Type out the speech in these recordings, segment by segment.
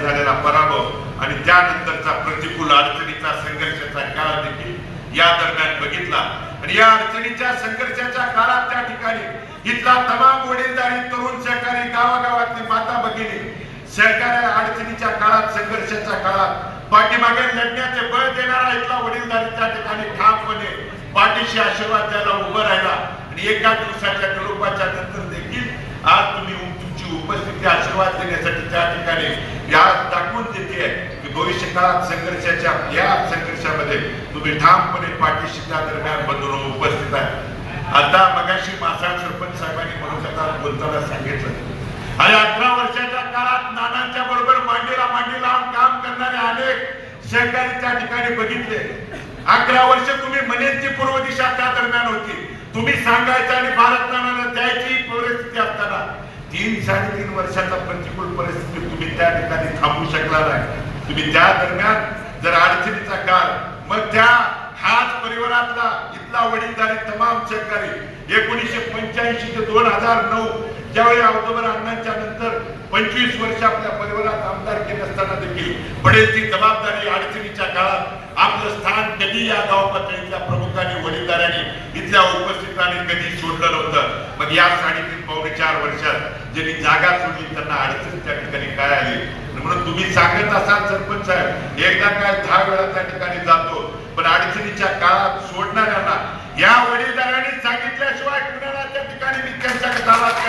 झालेला पराभव आणि त्यानंतरचा प्रतिकूल अडचणीचा संघर्षाचा काळ देखील या दरम्यान बघितला. आणि या अडचणीच्या संघर्षाच्या काळात त्या ठिकाणी इथला तमाम वडीलधारी तरुण सहकारी गावागावातली माता भगिनी सहकार्य अडचणीच्या काळात संघर्षाच्या काळात पाठीमागे लढण्याचे बळ देणारा इथला वडीलधारी त्या ठिकाणी ठामपणे पाठीशी आशीर्वाद द्यायला उभं राहिला. आणि एका दिवसाच्या निरोपाच्या नंतर देखील आज तुम्ही तुमची उपस्थिती आशीर्वाद देण्यासाठी त्या ठिकाणी या दाखवून देते की भविष्य काळात संघर्षाच्या या संघर्षामध्ये तुम्ही ठामपणे पाठीशी त्या दरम्यान बंधून उपस्थित आहे. आता मगाशी मासाळ सरपंच साहेबांनी मनोगतात बोलताना सांगितलं. आणि अठरा वर्षाच्या काळात नानांच्या बरोबर मांडीला मांडी लावून काम करणारे अनेक सहकारी त्या ठिकाणी बघितले. अकरा वर्ष तुम्ही मनेची पूर्व दिशा त्या दरम्यान होती. तुम्ही सांगायचं आणि भारत नानाला द्यायची परिस्थिती असताना तीन साडेतीन वर्षाचा प्रतिकूल परिस्थिती तुम्ही त्या ठिकाणी थांबू शकला नाही. तुम्ही त्या दरम्यान जर अडचणीचा काळ मग त्या हाच परिवारातला इथला वडीलधारी तमाम सहकारी एकोणीसशे पंच्याऐंशी ते दोन हजार नऊ ज्यावेळी औदोबर अण्णांच्या नंतर पंचवीस वर्ष आपल्या परिवारात आमदार केले असताना देखील पडेलची जबाबदारी अडचणीच्या काळात आपलं स्थान कधी या गाव पातळीतल्या प्रमुखांनी वडीलधाऱ्यांनी इथल्या उपस्थितांनी कधी सोडलं नव्हतं. मग या साडेतीन पावणे चार वर्षात ज्यांनी जागा सोडली त्यांना अडचण त्या ठिकाणी काय आली? म्हणून तुम्ही सांगत असाल सरपंच साहेब एकदा काय दहा वेळा त्या ठिकाणी जातो पण अडचणीच्या काळात सोडणाऱ्यांना या वडीलदारांनी सांगितल्याशिवाय कुणाला त्या ठिकाणी मी त्यांच्याकडे दारात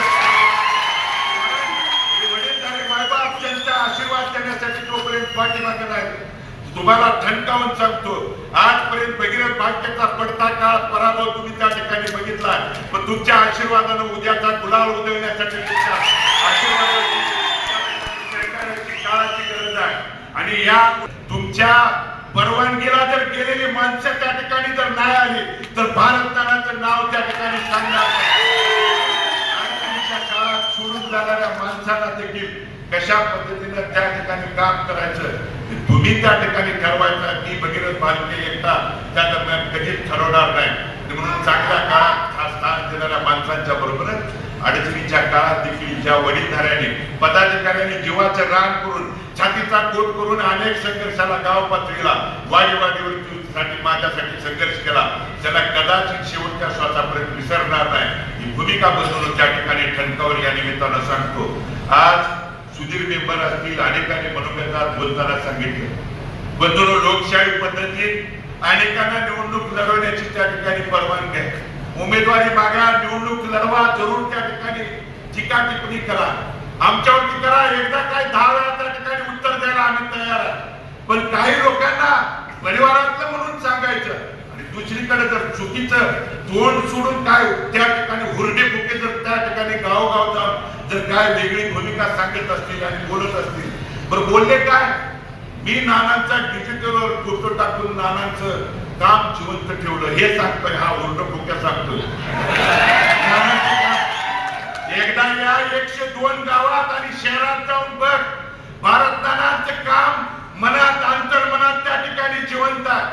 वडीलधारे मायबाप त्यांचा आशीर्वाद देण्यासाठी तोपर्यंत पाठीमागे तुम्हाला ठणकावून सांगतो आजपर्यंत भगीरथ भाग्याचा पडता काळ पराभव तुम्ही त्या ठिकाणी बघितला पण तुमच्या आशीर्वादानं उद्याचा गुलाल उदळण्यासाठी तुमच्या आशीर्वादाची काळाची गरज आहे. आणि या तुमच्या परवानगीला जर गेलेली माणसं त्या ठिकाणी जर नाही आली तर भारतदानाचं नाव त्या ठिकाणी सांगणार काळात सोडून जाणाऱ्या माणसाला देखील कशा पद्धतीनं त्या ठिकाणी काम करायचं तुम्ही त्या ठिकाणी ठरवायचं की भगीरथ भारतीय एकटा त्या दरम्यान कधीच ठरवणार नाही. म्हणून चांगला काळात करणाऱ्या माणसांच्या बरोबरच अडचणीच्या काळात देखील ज्या वडीलधाऱ्यांनी पदाधिकाऱ्यांनी जीवाचं रान करून छातीचा कोट करून अनेक संघर्षाला गाव पातळीला वाडी वाडीवरती साठी माझ्यासाठी संघर्ष केला. त्याला कदाचित शेवटच्या श्वासापर्यंत विसरणार नाही. ही भूमिका बदलून त्या ठिकाणी ठणकावर या निमित्तानं सांगतो. आज सुधीर मेंबर असतील अनेकांनी मनोगतात बोलताना सांगितले. बंधू लोकशाही पद्धतीत अनेकांना निवडणूक लढवण्याची त्या ठिकाणी परवानगी आहे. उमेदवारी मागा निवडणूक लढवा जरूर त्या ठिकाणी टीका टिप्पणी करा. आमच्यावरती करा एकदा काय दहा वेळा त्या ठिकाणी उत्तर द्यायला आम्ही तयार आहे. पण काही लोकांना परिवारातलं म्हणून सांगायचं आणि दुसरीकडे जर चुकीचं तोंड सोडून काय त्या ठिकाणी हुरडे फुके जर त्या ठिकाणी गावोगाव जाऊन जर काय वेगळी भूमिका सांगत असतील आणि बोलत असतील. बरं बोलले काय? मी नानांचा डिजिटलवर फोटो टाकून नानांचं काम जिवंत ठेवलं हे सांगतोय हा उलट फुक्या सांगतोय. एकदा या एकशे दोन गावात आणि शहरात जाऊन बघ भारत काम मनात अंतर्मनात त्या ठिकाणी जिवंत आहे.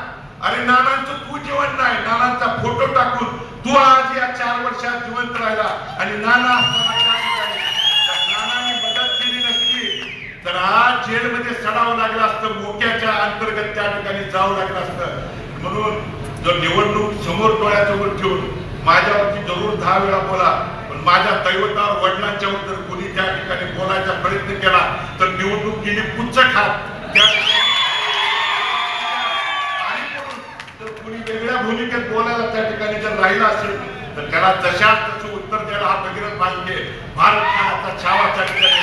अरे नानांचं तू जिवंत नाही नानांचा फोटो टाकून तू आज या चार वर्षात जिवंत राहिला. आणि नाना असताना नानांनी मदत केली नसली तर आज जेलमध्ये सडावं लागलं असतं मोक्याच्या अंतर्गत त्या ठिकाणी जावं लागलं असतं. म्हणून जर निवडणूक समोर डोळ्यासमोर ठेवून माझ्यावरती जरूर दहा वेळा बोला पण माझ्या दैवतावर वडिलांच्यावर जर कोणी त्या ठिकाणी बोलायचा प्रयत्न केला तर निवडणूक गेली पुच्छ खात. त्या कोणी वेगळ्या भूमिकेत बोलायला त्या ठिकाणी जर राहिला असेल तर त्याला जशा तसं उत्तर द्यायला हा भगीरथ पाहिजे भारत काळाचा छावा त्या ठिकाणी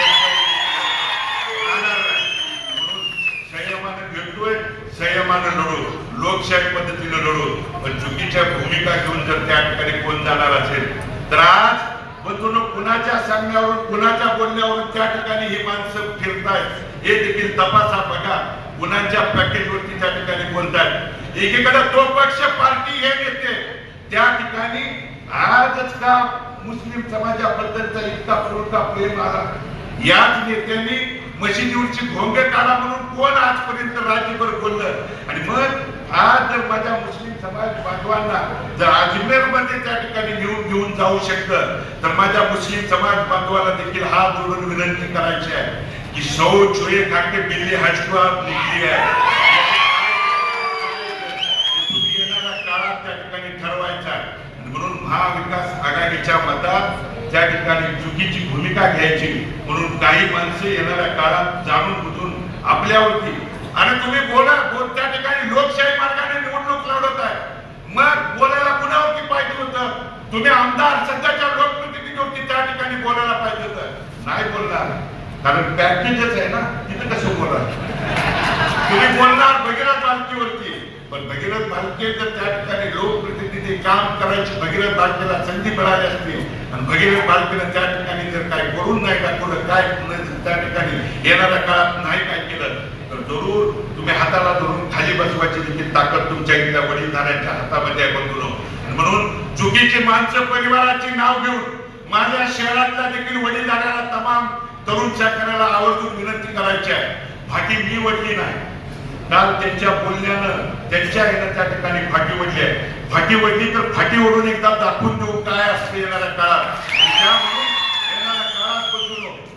म्हणून संयमानं भेटतोय संयमानं लढू. लोकशाही पद्धतीनं लढू पण चुकीच्या भूमिका घेऊन जर त्या ठिकाणी कोण जाणार असेल तर आज बंधून कुणाच्या सांगण्यावरून कुणाच्या बोलण्यावरून त्या ठिकाणी ही माणसं फिरतायत हे देखील तपासा बघा. कुणाच्या पॅकेजवरती त्या ठिकाणी बोलतायत. एकीकडे तो पक्ष पार्टी हे नेते त्या ठिकाणी आजच का मुस्लिम समाजाबद्दलचा इतका पुरता प्रेम आला? याच नेत्यांनी मशिदीवरची भोंगे काढा म्हणून कोण आजपर्यंत राज्यभर बोललं? आणि मग आज जर माझ्या मुस्लिम समाज बांधवांना जर अजमेरमध्ये त्या ठिकाणी घेऊन घेऊन जाऊ शकतं तर माझ्या मुस्लिम समाज बांधवाला देखील हा जोडून विनंती करायची आहे की सौ चूहे खाके बिल्ली हज को आप निकली है येणाऱ्या काळात त्या ठिकाणी ठरवायचा म्हणून महाविकास आघाडीच्या मतात त्या ठिकाणी चुकीची भूमिका घ्यायची. म्हणून काही माणसे येणाऱ्या काळात जाणून बुजून आपल्यावरती आणि तुम्ही बोला बोल त्या ठिकाणी लोकशाही मार्गाने निवडणूक लढवत आहे मग बोलायला कुणावरती पाहिजे होतं? तुम्ही आमदार सध्याच्या लोकप्रतिनिधीवरती त्या ठिकाणी बोलायला पाहिजे होतं. नाही बोलणार. कारण पॅकेजच आहे ना तिथे कसं बोलणार? तुम्ही बोलणार भगीरथ बालकीवरती पण भगीरथ बालके जर त्या ठिकाणी लोकप्रतिनिधी काम करायची भगीरथ बालकेला संधी मिळाली असती आणि भगीरथ बालकेनं त्या ठिकाणी जर काय करून नाही दाखवलं काय त्या ठिकाणी येणाऱ्या काळात नाही काय केलं तर जरूर हाताला धरून खाली बसवायची देखील ताकद तुमच्या इथल्या वडीलधाऱ्यांच्या हातामध्ये आहे बंधूनो. म्हणून चुकीची माणसं परिवाराची नाव घेऊन माझ्या शहरातल्या देखील वडीलधाऱ्याला तमाम तरुण शेतकऱ्याला आवर्जून विनंती करायची आहे. फाटी मी वडली नाही. काल त्यांच्या बोलण्यानं त्यांच्या येणं त्या ठिकाणी फाटी वडली आहे. फाटी वडली तर फाटी ओढून एकदा दाखवून देऊ काय असते येणाऱ्या काळात. आणि त्यामुळे येणाऱ्या काळात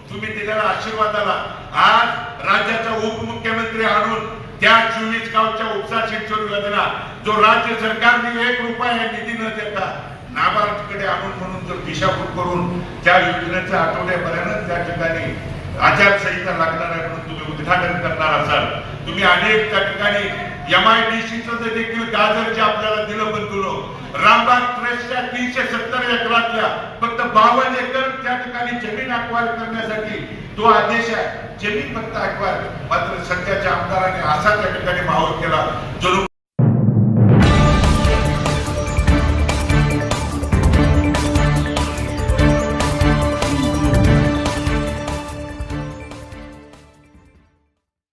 तुम्ही आशीर्वादाला आज राज्याचा उपमुख्यमंत्री आणून त्या चोवीस गावच्या उपसा सिंचन योजना जो राज्य सरकारने एक रुपया निधी न देता नाबार्डकडे आणून म्हणून जर दिशाभूल करून त्या योजनेच्या आठवड्यापर्यंत त्या ठिकाणी आचारसंहिता लागणार आहे म्हणून तुम्ही उद्घाटन करणार असाल. तुम्ही अनेक त्या ठिकाणी एमआयडीसीचं आय देखील गाजर जे आपल्याला दिलं बंधुनो रामबाग ट्रस्टच्या तीनशे सत्तर एकरातल्या फक्त बावन्न एकर त्या ठिकाणी जमीन अक्वायर करण्यासाठी तो आदेश आहे. जमीन फक्त अक्वायर मात्र सध्याच्या आमदाराने असा त्या ठिकाणी माहोल केला जो